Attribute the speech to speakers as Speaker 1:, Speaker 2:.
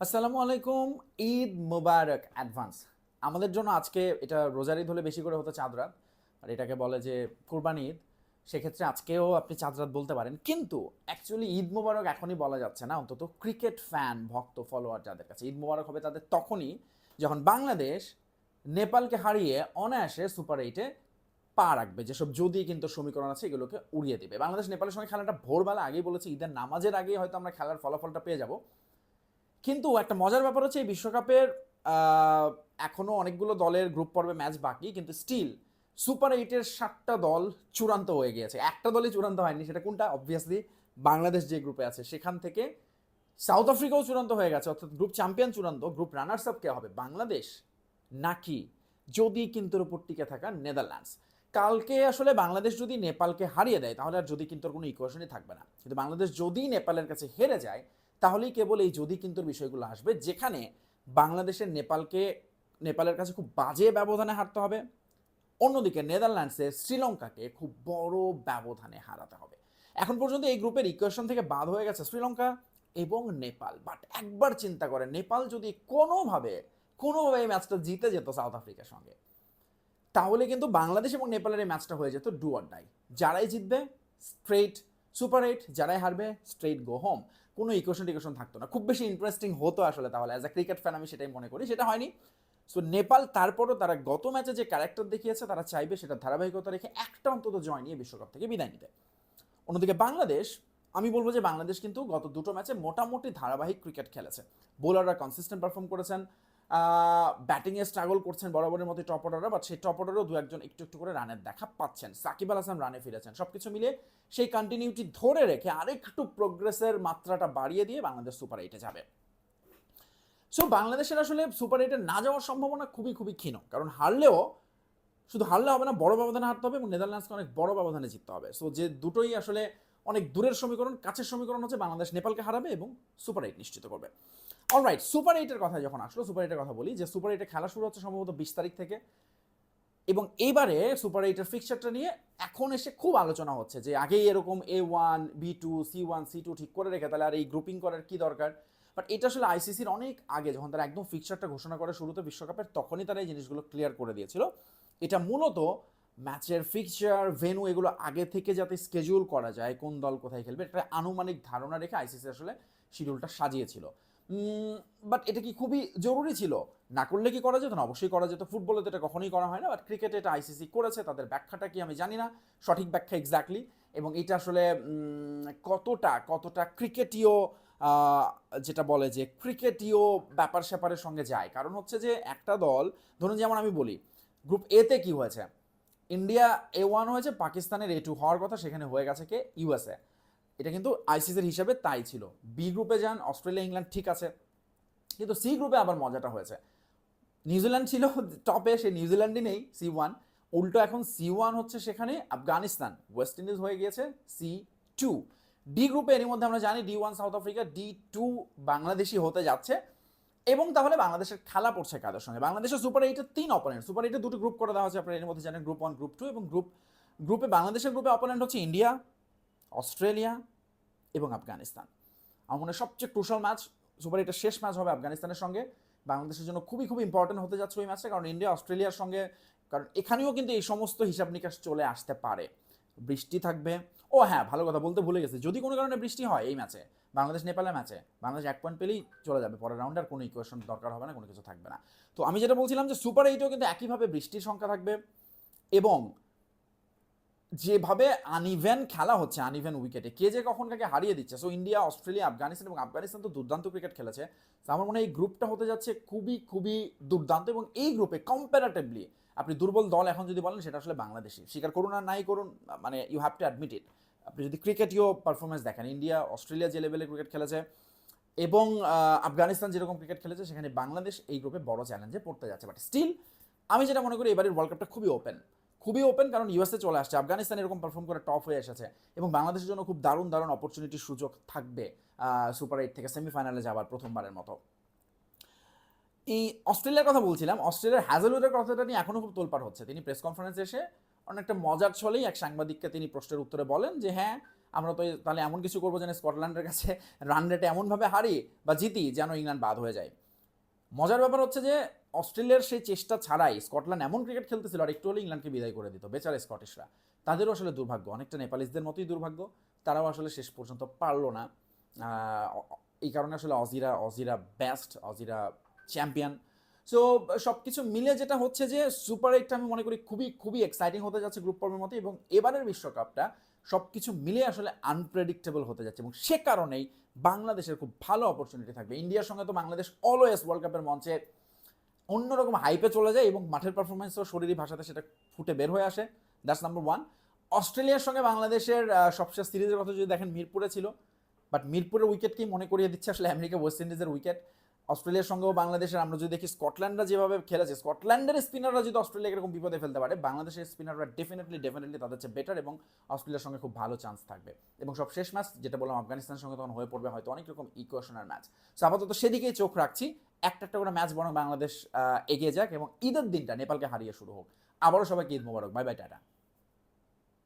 Speaker 1: আসসালামু আলাইকুম, ঈদ মুবারক অ্যাডভান্স। আমাদের জন্য আজকে এটা রোজার ঈদ হলে বেশি করে হতো চাঁদ রাত, আর এটাকে বলে যে কোরবানি ঈদ। সেক্ষেত্রে আজকেও আপনি চাঁদ রাত বলতে পারেন। কিন্তু অ্যাকচুয়ালি ঈদ মুবারক এখনই বলা যাচ্ছে না। অন্তত ক্রিকেট ফ্যান ভক্ত ফলোয়ার যাদের কাছে ঈদ মুবারক হবে তাদের তখনই যখন বাংলাদেশ নেপালকে হারিয়ে অনায়াসে সুপার এইটে পা রাখবে। যেসব যদি কিন্তু সমীকরণ আছে এগুলোকে উড়িয়ে দেবে। বাংলাদেশ নেপালের সঙ্গে খেলাটা ভোরবেলা আগেই বলেছে, ঈদের নামাজের আগেই হয়তো আমরা খেলার ফলাফলটা পেয়ে যাব। কিন্তু একটা মজার ব্যাপার হচ্ছে এই বিশ্বকাপের আহ, এখনও অনেকগুলো দলের গ্রুপ পর্বে ম্যাচ বাকি কিন্তু স্টিল সুপার এইটের সাতটা দল চূড়ান্ত হয়ে গিয়েছে। একটা দলই চূড়ান্ত হয়নি সেটা কোনটা? অবভিয়াসলি বাংলাদেশ যে গ্রুপে আছে সেখান থেকে সাউথ আফ্রিকাও চূড়ান্ত হয়ে গেছে অর্থাৎ গ্রুপ চ্যাম্পিয়ন চূড়ান্ত গ্রুপ রানার্স আপ কে হবে বাংলাদেশ নাকি যদি কিন্তুর উপর টিকে থাকা নেদারল্যান্ডস কালকে আসলে বাংলাদেশ যদি নেপালকে হারিয়ে দেয় তাহলে আর যদি কিন্তুর কোনো ইকুয়েশনই থাকবে না। কিন্তু বাংলাদেশ যদি নেপালের কাছে হেরে যায় তাহলেই কেবল এই যদি কিন্তুর বিষয়গুলো আসবে, যেখানে বাংলাদেশের নেপালকে, নেপালের কাছে খুব বাজে ব্যবধানে হারতে হবে। অন্যদিকে নেদারল্যান্ডসে শ্রীলঙ্কাকে খুব বড় ব্যবধানে হারাতে হবে। এখন পর্যন্ত এই গ্রুপের ইকুয়েশন থেকে বাদ হয়ে গেছে শ্রীলঙ্কা এবং নেপাল। বাট একবার চিন্তা করে নেপাল যদি কোনোভাবে কোনোভাবে এই ম্যাচটা জিতে যেত সাউথ আফ্রিকার সঙ্গে, তাহলে কিন্তু বাংলাদেশ এবং নেপালের এই ম্যাচটা হয়ে যেত ডু অর ডাই যারাই জিতবে স্ট্রেট সুপার এইট যারাই হারবে স্ট্রেট গো হোম কোনো ইকুয়েশন টিকুয়েশন থাকতো না। খুব বেশি ইন্টারেস্টিং হতো আসলে তাহলে। অ্যাজ এ ক্রিকেট ফ্যান আমি সেটাই মনে করি। সেটা হয়নি। সো নেপাল তারপরও তারা গত ম্যাচে যে ক্যারেক্টার দেখিয়েছে, তারা চাইবে সেটা ধারাবাহিকতা রেখে একটা অন্তত জয় নিয়ে বিশ্বকাপ থেকে বিদায় নিতে। অন্যদিকে বাংলাদেশ, আমি বলব যে বাংলাদেশ কিন্তু গত দুটো ম্যাচে মোটামুটি ধারাবাহিক ক্রিকেট খেলেছে। বোলাররা কনসিস্টেন্ট পারফর্ম করেছেন। ব্যাটিংয়ে স্ট্রাগল করছেন বরাবরের মতো টপ অর্ডাররা বাট সেই টপ অর্ডারও দু একজন একটু একটু করে রানের দেখা পাচ্ছেন। সাকিব আল হাসান রানে ফিরেছেন। সব কিছু মিলিয়ে সেই কন্টিনিউটি ধরে রেখে আরেকটু প্রোগ্রেসের মাত্রাটা বাড়িয়ে দিয়ে বাংলাদেশ সুপার এইটে যাবে। সো বাংলাদেশের আসলে সুপার এইটে না যাওয়ার সম্ভাবনা খুবই খুবই ক্ষীণ। কারণ হারলেও, শুধু হারলে হবে না, বড় ব্যবধানে হারতে হবে এবং নেদারল্যান্ডসকে অনেক বড় ব্যবধানে জিততে হবে। সো যে দুটোই আসলে অনেক দূরের সমীকরণ, কাছের সমীকরণ হচ্ছে বাংলাদেশ নেপালকে হারাবে এবং সুপার এইট নিশ্চিত করবে। অলরাইট সুপার এইটের কথা যখন আসলো সুপার এইটের কথা বলি, যে সুপার এইটে খেলা শুরু হচ্ছে সম্ভবত বিশ তারিখ থেকে। এবং এইবারে সুপার এইটের ফিক্সারটা নিয়ে এখন এসে খুব আলোচনা হচ্ছে যে আগেই এরকম A one B two C one C two ঠিক করে রেখে তাহলে আর এই গ্রুপিং করার কি দরকার? বাট এটা আসলে আইসিসির অনেক আগে যখন তারা একদম ফিক্সারটা ঘোষণা করে শুরুতে বিশ্বকাপের, তখনই তারা এই জিনিসগুলো ক্লিয়ার করে দিয়েছিল। এটা মূলত ম্যাচের ফিক্সচার ভেনু এগুলো আগে থেকে যাতে স্কেজুল করা যায়, কোন দল কোথায় খেলবে, একটা আনুমানিক ধারণা রেখে আইসিসি আসলে শিডিউলটা সাজিয়েছিল। বাট এটা কি খুবই জরুরি ছিল? না করলে কি করা যেত না? অবশ্যই করা যেত। ফুটবলে তো এটা কখনোই করা হয় না বাট ক্রিকেটে এটা আইসিসি করেছে, তাদের ব্যাখ্যাটা কি আমি জানি না। সঠিক ব্যাখ্যা এক্স্যাক্টলি এবং এটা আসলে কতটা কতটা ক্রিকেটীয় যেটা বলে যে ক্রিকেটীয় ব্যাপার স্যাপারের সঙ্গে যায়। কারণ হচ্ছে যে একটা দল, ধরুন যেমন আমি বলি গ্রুপ এতে কি হয়েছে? ইন্ডিয়া এ ওয়ান হয়েছে পাকিস্তানের এ টু হওয়ার কথা, সেখানে হয়ে গেছে কে? ইউএসএ এটা কিন্তু আইসিসির হিসাবে তাই ছিল। বি গ্রুপে যান অস্ট্রেলিয়া ইংল্যান্ড ঠিক আছে। কিন্তু সি গ্রুপে আবার মজাটা হয়েছে। নিউজিল্যান্ড ছিল টপে সে নিউজিল্যান্ডই নেই সি ওয়ান উল্টো এখন সি ওয়ান হচ্ছে সেখানে আফগানিস্তান ওয়েস্ট ইন্ডিজ হয়ে গিয়েছে সি টু ডি গ্রুপে এর মধ্যে আমরা জানি D one South Africa D two Bangladeshi হতে যাচ্ছে। এবং তাহলে বাংলাদেশের খেলা পড়ছে কাদের সঙ্গে? বাংলাদেশের সুপার এইটের তিন অপোনেন্ট সুপার এইটে দুটো গ্রুপ করে দেওয়া হচ্ছে আপনারা এর মধ্যে জানেন গ্রুপ ওয়ান গ্রুপ টু এবং গ্রুপ গ্রুপে বাংলাদেশের গ্রুপে অপোনেন্ট হচ্ছে ইন্ডিয়া অস্ট্রেলিয়া এবং আফগানিস্তান। আমার মনে সবচেয়ে ক্রুশাল ম্যাচ সুপার এইটের শেষ ম্যাচ হবে আফগানিস্তানের সঙ্গে। বাংলাদেশের জন্য খুবই খুবই ইম্পর্টেন্ট হতে যাচ্ছে ওই ম্যাচটা কারণ ইন্ডিয়া, অস্ট্রেলিয়ার সঙ্গে, কারণ এখানেও কিন্তু এই সমস্ত হিসাব নিকাশ চলে আসতে পারে। বৃষ্টি থাকবে। ও হ্যাঁ ভালো কথা বলতে ভুলে গেছে। যদি কোনো কারণে বৃষ্টি হয় এই ম্যাচে বাংলাদেশ নেপালের ম্যাচে বাংলাদেশ এক পয়েন্ট পেলেই চলে যাবে। পরের রাউন্ডে আর কোনো ইকুয়েশন দরকার হবে না, কোনো কিছু থাকবে না। তো আমি যেটা বলছিলাম যে, সুপার এইটেও কিন্তু একইভাবে বৃষ্টির সংখ্যা থাকবে এবং যেভাবে আনইভেন খেলা হচ্ছে আনইভেন উইকেটে কে যে কখন কাকে হারিয়ে দিচ্ছে। সো ইন্ডিয়া অস্ট্রেলিয়া আফগানিস্তান এবং আফগানিস্তান তো দুর্দান্ত ক্রিকেট খেলেছে। তো আমার মনে হয় এই গ্রুপটা হতে যাচ্ছে খুবই খুবই দুর্দান্ত এবং এই গ্রুপে কম্পারেটিভলি আপনি দুর্বল দল এখন যদি বলেন, সেটা আসলে বাংলাদেশি স্বীকার করুন আর নাই করুন মানে you have to admit it আপনি যদি ক্রিকেটীয় পারফরমেন্স দেখেন ইন্ডিয়া অস্ট্রেলিয়া যে লেভেলে ক্রিকেট খেলেছে এবং আফগানিস্তান যেরকম ক্রিকেট খেলেছে, সেখানে বাংলাদেশ এই গ্রুপে বড় চ্যালেঞ্জে পড়তে যাচ্ছে। বাট স্টিল আমি যেটা মনে করি, এবারের ওয়ার্ল্ড কাপটা খুবই ওপেন খুবই ওপেন কারণ ইউএসএ চলে আসছে। আফগানিস্তান এরকম পারফর্ম করে টপ হয়ে এসেছে এবং বাংলাদেশের জন্য খুব দারুণ দারুণ অপরচুনিটির সুযোগ থাকবে সুপার এইট থেকে সেমিফাইনালে যাওয়ার প্রথমবারের মতো। এই অস্ট্রেলিয়ার কথা বলছিলাম, অস্ট্রেলিয়ার হ্যাজেলউডের কথাটা নিয়ে এখনও খুব তোলপাড় হচ্ছে। তিনি প্রেস কনফারেন্সে এসে অনেকটা মজার ছলেই এক সাংবাদিককে তিনি প্রশ্নের উত্তরে বলেন যে হ্যাঁ আমরা তো তাহলে এমন কিছু করব যেন স্কটল্যান্ডের কাছে রান রেটে এমনভাবে হারি বা জিতি যেন ইংল্যান্ড বাদ হয়ে যায়। মজার ব্যাপার হচ্ছে যে অস্ট্রেলিয়ার সেই চেষ্টা ছাড়াই স্কটল্যান্ড এমন ক্রিকেট খেলতেছিল, আর একটু হলে ইংল্যান্ডকে বিদায় করে দিত, বেচারা স্কটিশরা। তাদেরও আসলে দুর্ভাগ্য, অনেকটা নেপালিসদের মতোই দুর্ভাগ্য, তারাও আসলে শেষ পর্যন্ত পারল না। এই কারণে আসলে অজিরা অজিরা বেস্ট অজিরা চ্যাম্পিয়ন সো সব কিছু মিলে যেটা হচ্ছে যে সুপার এইটটা আমি মনে করি খুবই খুবই এক্সাইটিং হতে যাচ্ছে গ্রুপ পর্বের মতো এবং এবারের বিশ্বকাপটা সব কিছু মিলে আসলে আনপ্রেডিক্টেবল হতে যাচ্ছে এবং সে কারণেই বাংলাদেশের খুব ভালো অপরচুনিটি থাকবে। ইন্ডিয়ার সঙ্গে তো বাংলাদেশ অলওয়েজ ওয়ার্ল্ড কাপের মঞ্চে অন্যরকম হাইপে চলে যায় এবং মাঠের পারফরমেন্সও শরীরী ভাষাতে সেটা ফুটে বের হয়ে আসে। দ্যাটস নাম্বার ওয়ান অস্ট্রেলিয়ার সঙ্গে বাংলাদেশের সবশেষ সিরিজের কথা যদি দেখেন, মিরপুরে ছিল। বাট মিরপুরের উইকেটকেই মনে করিয়ে দিচ্ছে? আসলে আমেরিকা ওয়েস্ট ইন্ডিজের উইকেট অস্ট্রেলিয়ার সঙ্গেও বাংলাদেশের, আমরা যদি দেখি স্কটল্যান্ডরা যেভাবে খেলেছে, স্কটল্যান্ডের স্পিনাররা যদি অস্ট্রেলিয়াকে এরকম বিপদে ফেলতে পারে, বাংলাদেশের স্পিনাররা ডেফিনেটলি ডেফিনেটলি তাদের চেয়ে বেটার এবং অস্ট্রেলিয়ার সঙ্গে খুব ভালো চান্স থাকবে। এবং সব শেষ ম্যাচ যেটা বললাম, আফগানিস্তানের সঙ্গে তখন হয়ে পড়বে হয়তো অনেক রকম ইকুয়েশনের ম্যাচ সো আপাতত সেদিকেই চোখ রাখছি। একটা একটা করে ম্যাচ বরং বাংলাদেশ এগিয়ে যাক এবং ঈদের দিনটা নেপালকে হারিয়ে শুরু হোক। আবারও সবাইকে ঈদ মোবারক। Bye bye tata.